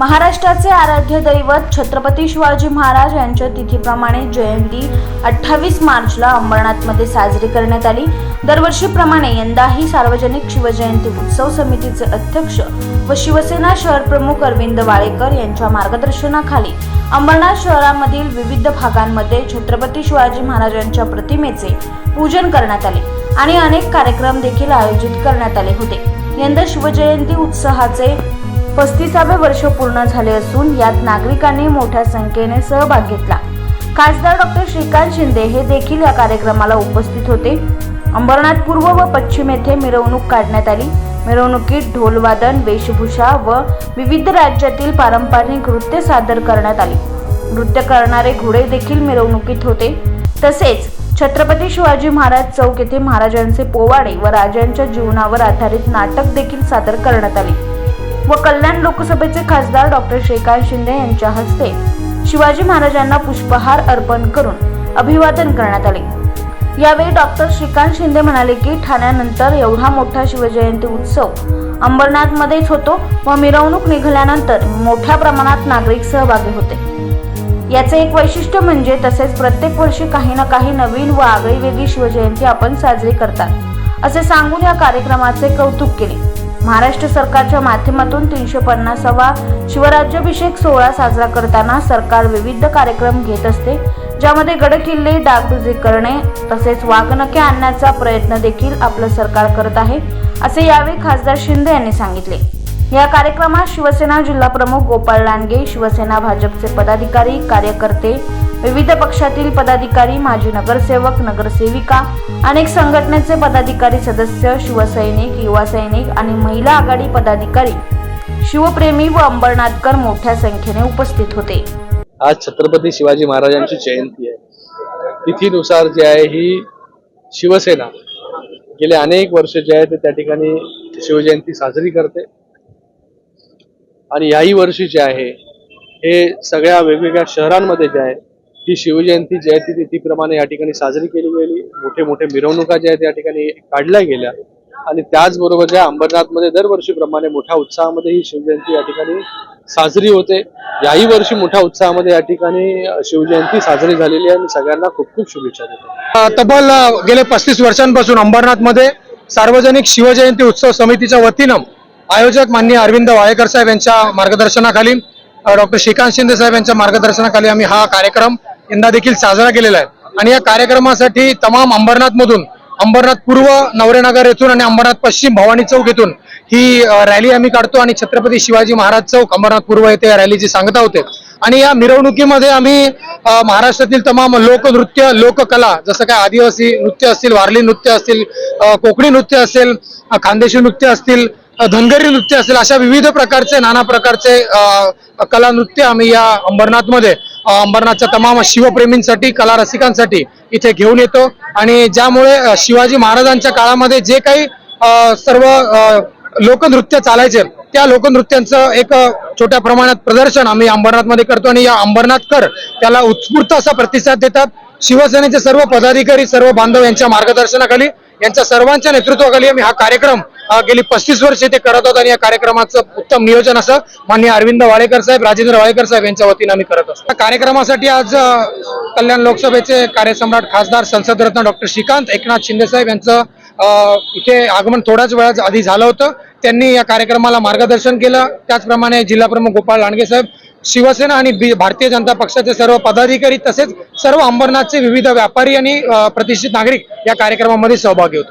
महाराष्ट्राचे आराध्य दैवत छत्रपती शिवाजी महाराज यांच्या तिथीप्रमाणे जयंती अठ्ठावीस मार्चला अंबरनाथमध्ये साजरी करण्यात आली. दरवर्षीप्रमाणे यंदाही सार्वजनिक शिवजयंती उत्सव समितीचे अध्यक्ष व शिवसेना शहर प्रमुख अरविंद वाळेकर यांच्या मार्गदर्शनाखाली अंबरनाथ शहरामधील विविध भागांमध्ये छत्रपती शिवाजी महाराजांच्या प्रतिमेचे पूजन करण्यात आले आणि अनेक कार्यक्रम देखील आयोजित करण्यात आले होते. यंदा शिवजयंती उत्सवाचे पस्तीसावे वर्ष पूर्ण झाले असून यात नागरिकांनी मोठ्या संख्येने सहभाग घेतला. खासदार डॉक्टर श्रीकांत शिंदे हे देखील या कार्यक्रमाला उपस्थित होते. अंबरनाथ पूर्व व पश्चिम येथे मिरवणूक काढण्यात आली. मिरवणुकीत ढोलवादन वेशभूषा व विविध राज्यातील पारंपरिक नृत्य सादर करण्यात आली. नृत्य करणारे घोडे देखील मिरवणुकीत होते. तसेच छत्रपती शिवाजी महाराज चौक येथे महाराजांचे पोवाडे व राजांच्या जीवनावर आधारित नाटक देखील सादर करण्यात आले. व कल्याण लोकसभेचे खासदार डॉक्टर श्रीकांत शिंदे यांच्या हस्ते शिवाजी महाराजांना पुष्पहार अर्पण करून अभिवादन करण्यात आले. यावेळी डॉक्टर श्रीकांत शिंदे म्हणाले की ठाण्यानंतर एवढा मोठा शिवजयंती उत्सव अंबरनाथमध्येच होतो व मिरवणूक निघाल्यानंतर मोठ्या प्रमाणात नागरिक सहभागी होते. याचे एक वैशिष्ट्य म्हणजे तसेच प्रत्येक वर्षी काही ना काही नवीन व आगळीवेगळी शिवजयंती आपण साजरी करतात असे सांगून या कार्यक्रमाचे कौतुक केले. महाराष्ट्र सरकारच्या माध्यमातून तीनशे पन्नासावा शिवराज्याभिषेक सोहळा साजरा करताना सरकार विविध कार्यक्रम घेत असते ज्यामध्ये गडकिल्ले डागडुजी करणे तसेच वाघनखे आणण्याचा प्रयत्न देखील आपलं सरकार करत आहे असे यावेळी खासदार शिंदे यांनी सांगितले. या कार्यक्रमात शिवसेना जिल्हा प्रमुख गोपाळ लांडगे शिवसेना भाजपचे पदाधिकारी कार्यकर्ते विविध पक्षातील पदाधिकारी माजी नगरसेवक नगरसेविका अनेक संघटनेचे पदाधिकारी सदस्य शिवसैनिक युवा सैनिक आणि महिला आघाडी पदाधिकारी शिवप्रेमी व अंबरनाथकर मोठ्या संख्येने उपस्थित होते. आज छत्रपती शिवाजी महाराजांची जयंती आहे. तिथीनुसार जे आहे ही शिवसेना गेले अनेक वर्ष जे आहे ते त्या ठिकाणी शिवजयंती साजरी करते. आणि याही वर्षी जे आहे हे सगळ्या वेगवेगळ्या शहरांमध्ये जे आहे ही शिवजयंती जी आहे ती तिथीप्रमाणे या ठिकाणी साजरी केली गेली. मोठे मोठे मिरवणुका ज्या आहेत या ठिकाणी काढल्या गेल्या. आणि त्याचबरोबर ज्या अंबरनाथमध्ये दरवर्षीप्रमाणे मोठ्या उत्साहामध्ये ही शिवजयंती या ठिकाणी साजरी होते. याही वर्षी मोठ्या उत्साहामध्ये या ठिकाणी शिवजयंती साजरी झालेली आहे. आणि सगळ्यांना खूप खूप शुभेच्छा देतो. तब्बल गेले पस्तीस वर्षांपासून अंबरनाथमध्ये सार्वजनिक शिवजयंती उत्सव समितीच्या वतीनं आयोजक माननीय अरविंद वाळेकर साहेब यांच्या मार्गदर्शनाखाली डॉक्टर श्रीकांत शिंदे साहेब यांच्या मार्गदर्शनाखाली आम्ही हा कार्यक्रम यंदा देखील साजरा केलेला आहे. आणि या कार्यक्रमासाठी तमाम अंबरनाथमधून अंबरनाथ पूर्व नवरेनगर येथून आणि अंबरनाथ पश्चिम भवानी चौक येथून ही रॅली आम्ही काढतो आणि छत्रपती शिवाजी महाराज चौक अंबरनाथ पूर्व येथे या रॅलीची सांगता होते. आणि या मिरवणुकीमध्ये आम्ही महाराष्ट्रातील तमाम लोकनृत्य लोककला जसं काय आदिवासी नृत्य असतील वारली नृत्य असतील कोकणी नृत्य असेल खानदेशी नृत्य असतील धनगरी नृत्य असेल अशा विविध प्रकारचे नाना प्रकारचे कला नृत्य आम्ही या अंबरनाथमध्ये अंबरनाथच्या तमाम शिवप्रेमींसाठी कला रसिकांसाठी इथे घेऊन येतो. आणि ज्यामुळे शिवाजी महाराजांच्या काळामध्ये जे काही सर्व लोकनृत्य चालायचे त्या लोकनृत्यांचं एक छोट्या प्रमाणात प्रदर्शन आम्ही अंबरनाथमध्ये करतो. आणि या अंबरनाथकर त्याला उत्स्फूर्त असा प्रतिसाद देतात. शिवसेनेचे सर्व पदाधिकारी सर्व बांधव यांच्या मार्गदर्शनाखाली यांच्या सर्वांच्या नेतृत्वाखाली आम्ही हा कार्यक्रम गेली पस्तीस वर्षे ते करत आहोत आणि या कार्यक्रमाचं उत्तम नियोजन असं माननीय अरविंद वाळेकर साहेब राजेंद्र वाळेकर साहेब यांच्या वतीने आम्ही करत असतो. कार्यक्रमासाठी आज कल्याण लोकसभेचे कार्यसम्राट खासदार संसदरत्न डॉक्टर श्रीकांत एकनाथ शिंदे साहेब यांचं इथे आगमन थोड्याच वेळा आधी झालं होतं. त्यांनी या कार्यक्रमाला मार्गदर्शन केलं. त्याचप्रमाणे जिल्हा प्रमुख गोपाळ लांडगे साहेब शिवसेना आणि भारतीय जनता पक्षाचे सर्व पदाधिकारी तसेच सर्व अंबरनाथचे विविध व्यापारी आणि प्रतिष्ठित नागरिक या कार्यक्रमामध्ये सहभागी होते.